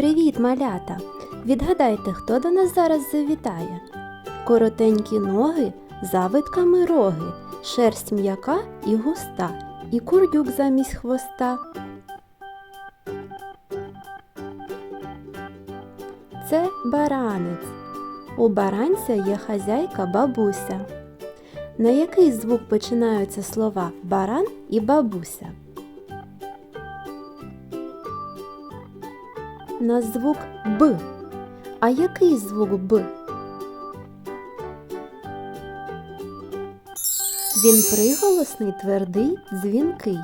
Привіт, малята! Відгадайте, хто до нас зараз завітає? Коротенькі ноги, завитками роги, шерсть м'яка і густа, і курдюк замість хвоста. Це баранець. У баранця є хазяйка бабуся. На який звук починаються слова баран і бабуся? На звук Б. А який звук Б? Він приголосний, твердий, дзвінкий.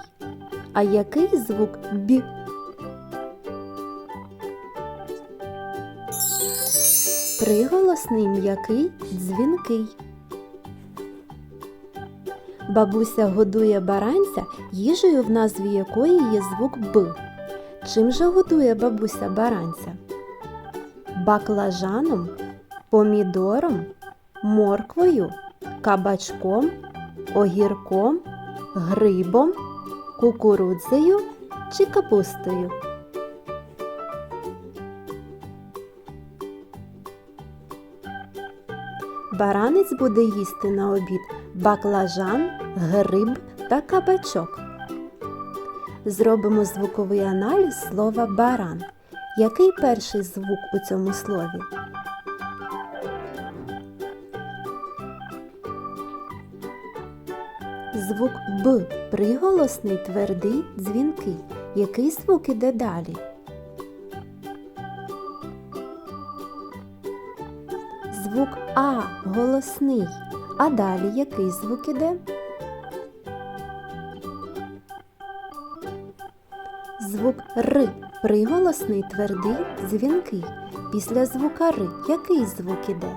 А який звук Б? Приголосний, м'який, дзвінкий. Бабуся годує баранця їжею, в назві якої є звук Б. Чим же годує бабуся баранця? Баклажаном, помідором, морквою, кабачком, огірком, грибом, кукурудзею чи капустою. Баранець буде їсти на обід баклажан, гриб та кабачок. Зробимо звуковий аналіз слова баран. Який перший звук у цьому слові? Звук Б приголосний, твердий, дзвінкий. Який звук іде далі? Звук А голосний. А далі який звук іде? Звук Р приголосний, твердий, дзвінкий. Після звука Р який звук іде?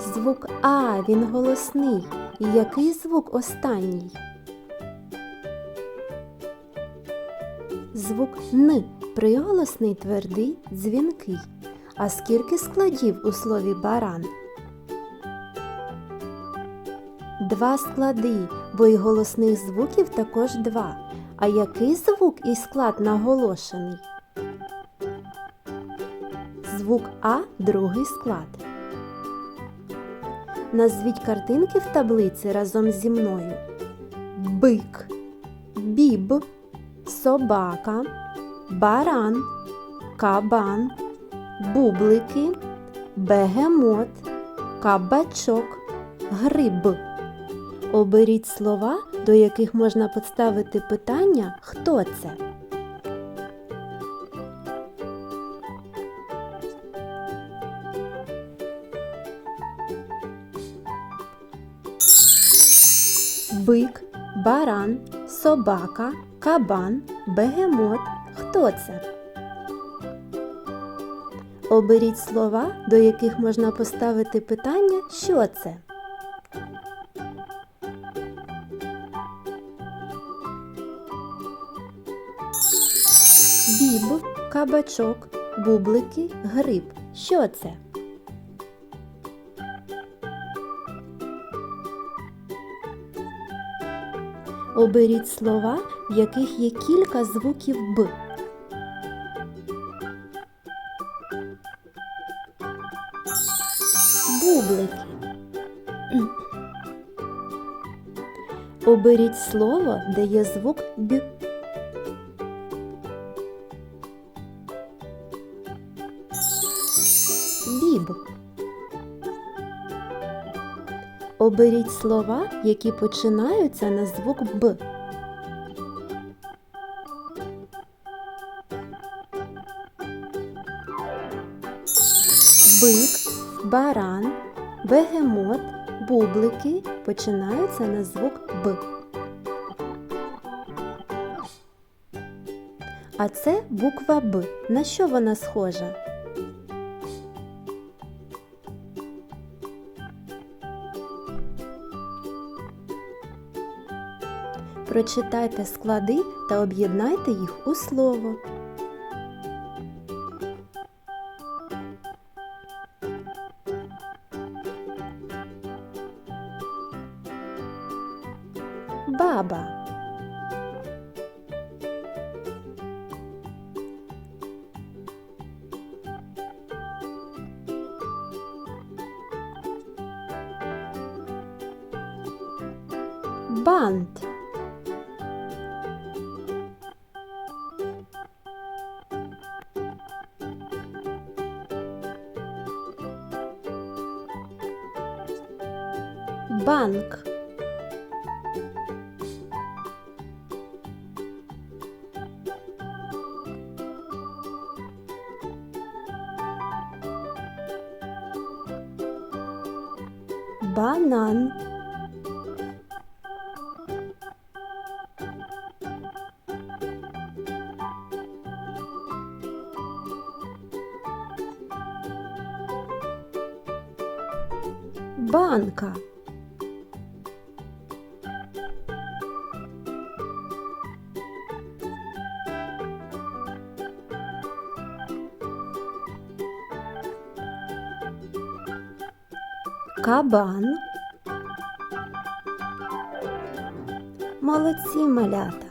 Звук А він голосний. Який звук останній? Звук Н приголосний, твердий, дзвінкий. А скільки складів у слові баран? Два склади, бо й голосних звуків також два. А який звук і склад наголошений? Звук А другий склад. Назвіть картинки в таблиці разом зі мною. Бик, біб, собака, баран, кабан, бублики, бегемот, кабачок, гриб. Оберіть слова, до яких можна поставити питання Хто це? Бик, баран, собака, кабан, бегемот. Хто це? Оберіть слова, до яких можна поставити питання Що це? Біб, кабачок, бублики, гриб. Що це? Оберіть слова, в яких є кілька звуків Б. Бублики. Оберіть слово, де є звук Б. Біб. Оберіть слова, які починаються на звук Б. Бик, баран, бегемот, бублики починаються на звук Б. А це буква Б. На що вона схожа? Прочитайте склади та об'єднайте їх у слово. Баба. Бант. Банк, банан, банка, кабан. Молодці малята.